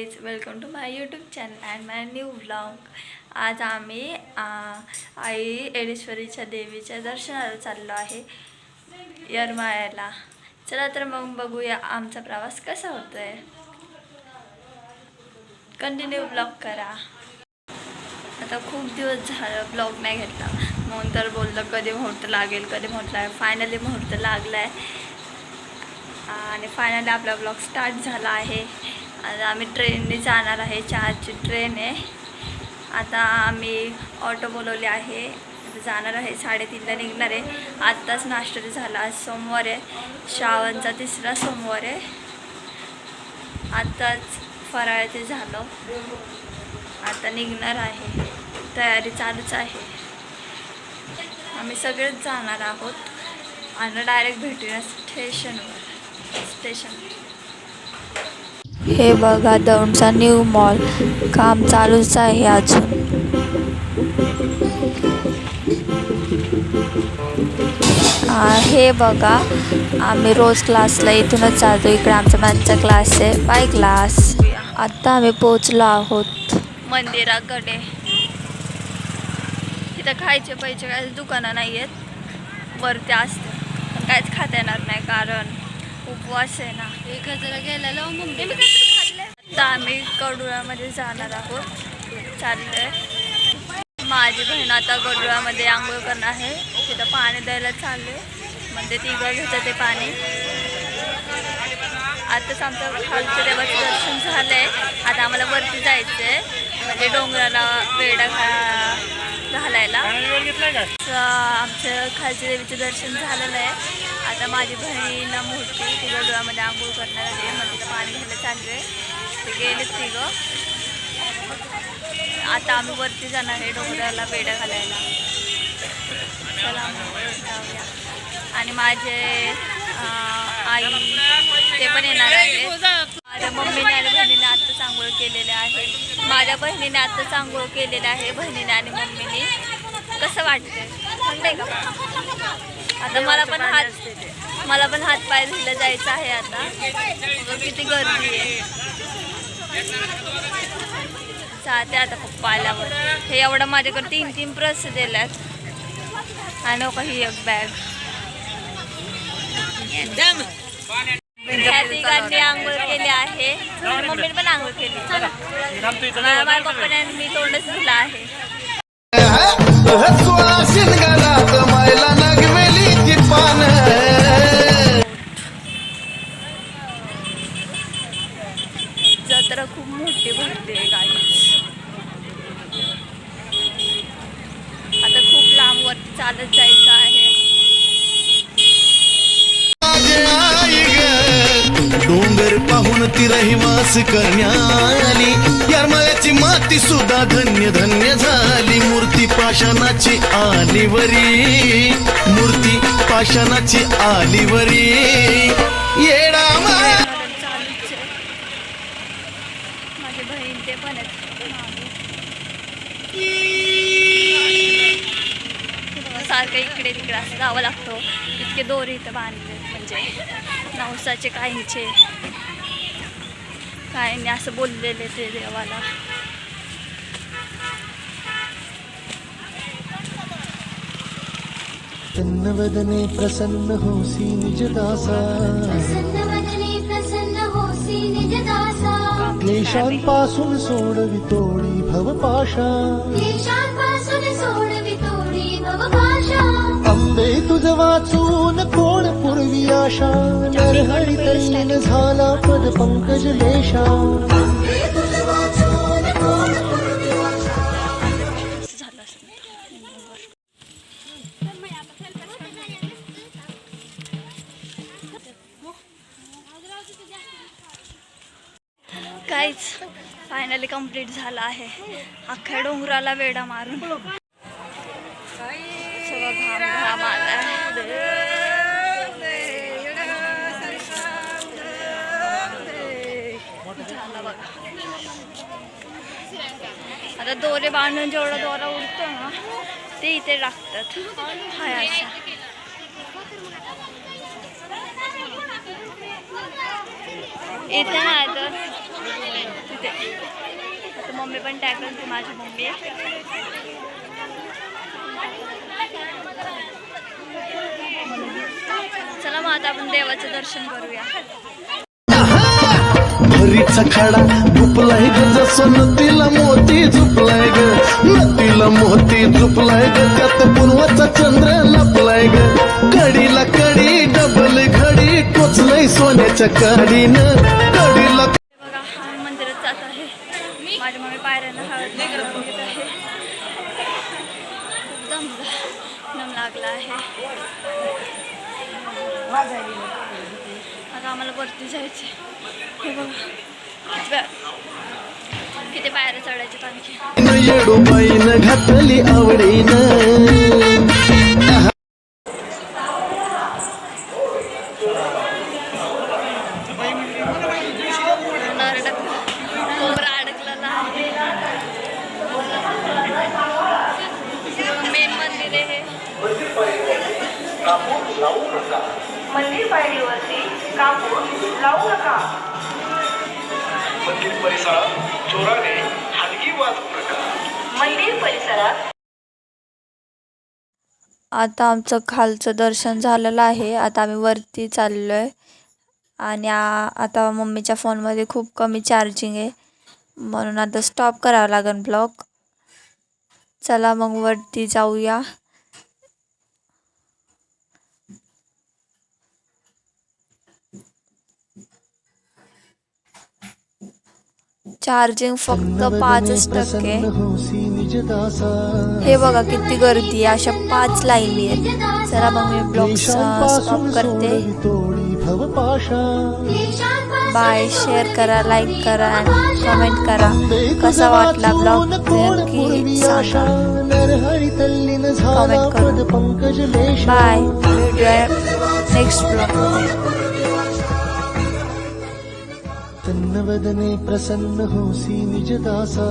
Guys welcome to my YouTube channel and my new vlog आज आम्ही आई एडेश्वरीच्या देवीच्या दर्शनाला चाललो आहे यरमाळ्याला. चला तर मग बघूया आमचा प्रवास कसा होतोय. कंटिन्यू ब्लॉग करा. आता खूप दिवस झालं ब्लॉग नाही घेतला. म्हणून तर बोललं कधी मुहूर्त लागेल कधी मुहूर्त लागेल. फायनली मुहूर्त लागला आहे आणि फायनली आपला ब्लॉग स्टार्ट झाला आहे. आता आम्ही ट्रेनने जाणार आहे चारची ट्रेन आहे. आता आम्ही ऑटो बोलवले आहे. जाणार आहे साडेतीनला निघणार आहे. आत्ताच नाश्ता झाला आज सोमवार आहे. श्रावणचा तिसरा सोमवार आहे. आत्ताच फराळ ते झालं. आता निघणार आहे. तयारी चालूच आहे. आम्ही सगळेच जाणार आहोत. आणि डायरेक्ट भेटूया स्टेशनवर स्टेशन हे बघा दौंडचा न्यू मॉल काम चालूच आहे अजून. हे बघा आम्ही रोज क्लासला इथूनच जातो. इकडे आमचा मॅथचा क्लास आहे. बाय क्लास आत्ता आम्ही पोचलो आहोत. मंदिराकडे. तिथं खायचे पैसे काय दुकानं नाही आहेत वरती असते. पण काहीच खाता येणार नाही कारण उपवास आहे ना. एक हजार गेलेलो हो मम्मी आता आम्ही कडुळामध्ये जाणार आहोत. चाललंय. माझी बहीण आता गडुळामध्ये आंघोळ करणार आहे. तिथं पाणी द्यायला चालले. म्हणजे तिघं घेतं ते पाणी. आताच आमचं खालचं देवाचं दर्शन झालंय. आता आम्हाला वरती जायचं आहे म्हणजे डोंगराला वेडा घा घालायला. तर आमचं खालच्या देवीचं दर्शन झालेलं आहे. आता माझी बहीण मोठी तिला डोळ्यामध्ये आंघोळ करणार आहे. मग तिथं पाणी घ्यायला चालू आहे ते गेले तिघं. आता आम्ही वरती जाणार आहे डोंगराला वेडा घालायला. चला आणि माझे आई ते पण येणार आहे. माझ्या मम्मीने आणि बहिणीने आत्ताच आंघोळ केलेले आहे. माझ्या बहिणीने आत्ताच आंघोळ केलेले आहे बहिणीने आणि मम्मीने. कसं वाटतंय? का? आता मला पण हात मला पण हात पाय धुयला जायचं आहे आता. किती गर्दी आहे. जाते आता पप्पा आल्यावर. हे एवढं माझ्याकडे तीन तीन प्रस दिल्यात. आणि नको ही एक बॅग तिघांनी आंघोळ केली आहे. मम्मीने पण आंघोळ केली. माझ्या पप्पाने मी तोंडच धुला आहे. जत्रा खूप मोठी भरते गाई आता खूप लांब वरती चालत जायचं आहे डोंगर पाहून ती रहिवास करण्याली ची माती सुद्धा धन्य धन्य झाली. मूर्ती पाषाणाची आलीवरी. मूर्ती पाषाणाची आलीवरी. येडा बहीण ते पण सारखं इकडे तिकडे असं जावं लागतो. इतके दोरी इथं बांधले म्हणजे नवसाचे काहींचे. काहींनी असं बोललेले ते देवाला. तन्नवदने प्रसन्न प्रसन्नवदने प्रसन्न होसी निजदासा. क्लेशांपासून सोडवितोडी भवपाशा. अंबे तुझ वाचून कोण पूर्वी आशा? नरहरी तल्लीन झाला पद पंकज लेशा काहीच फायनली कंप्लीट झालं आहे. अख्ख्या डोंगराला वेडा मारून. आता दोरे बांधून जेवढा दोरा उडतो ना ते इथे लागतात. हाय इथे नाही तर तिथे. आता मम्मी पण टॅग ती माझी मम्मी आहे. चला मग आता आपण देवाचं दर्शन करूया. भरीचा खडा झुपलाय ग जसं नदीला मोती झुपलाय ग. नदीला मोती झुपलाय ग त्यात पूर्वाचा चंद्र लपलाय ग. कडीला कडी डबल घडी टोचलय सोन्याच्या कडीनं कडीला बघा आम्ही मंदिरात जात आहे माझी मम्मी पायऱ्यांना हळद लावून घेत आहे खूप दमला दम लागला आहे आता आम्हाला वरती जायचे हे बघा. किती पायऱ्या चढायच्यात आणखी? येडूबाईनं घातली आवडीनं मेन मंदिर आहे मंदिर पायरीवरती कापूर लावू नका. मंदिर परिसरात चोराने हलगी वाजवू नका मंदिर परिसरात आता आमचं खालचं दर्शन झालेलं आहे. आता आम्ही वरती चाललो आहे आणि आता मम्मीच्या फोनमध्ये खूप कमी चार्जिंग आहे. म्हणून आता स्टॉप करावा लागेल ब्लॉग चला मग वरती जाऊया. चार्जिंग फक्त पाचच टक्के. हे बघा किती गर्दी आहे. अशा पाच लाईनी आहेत. चला मग मी ब्लॉग स्टॉप करते. बाय शेअर करा लाईक करा आणि कमेंट करा. कसा वाटला ब्लॉग सांगा. Comment करा. बाय नेक्स्ट वदने प्रसन्न होसि निजदासा।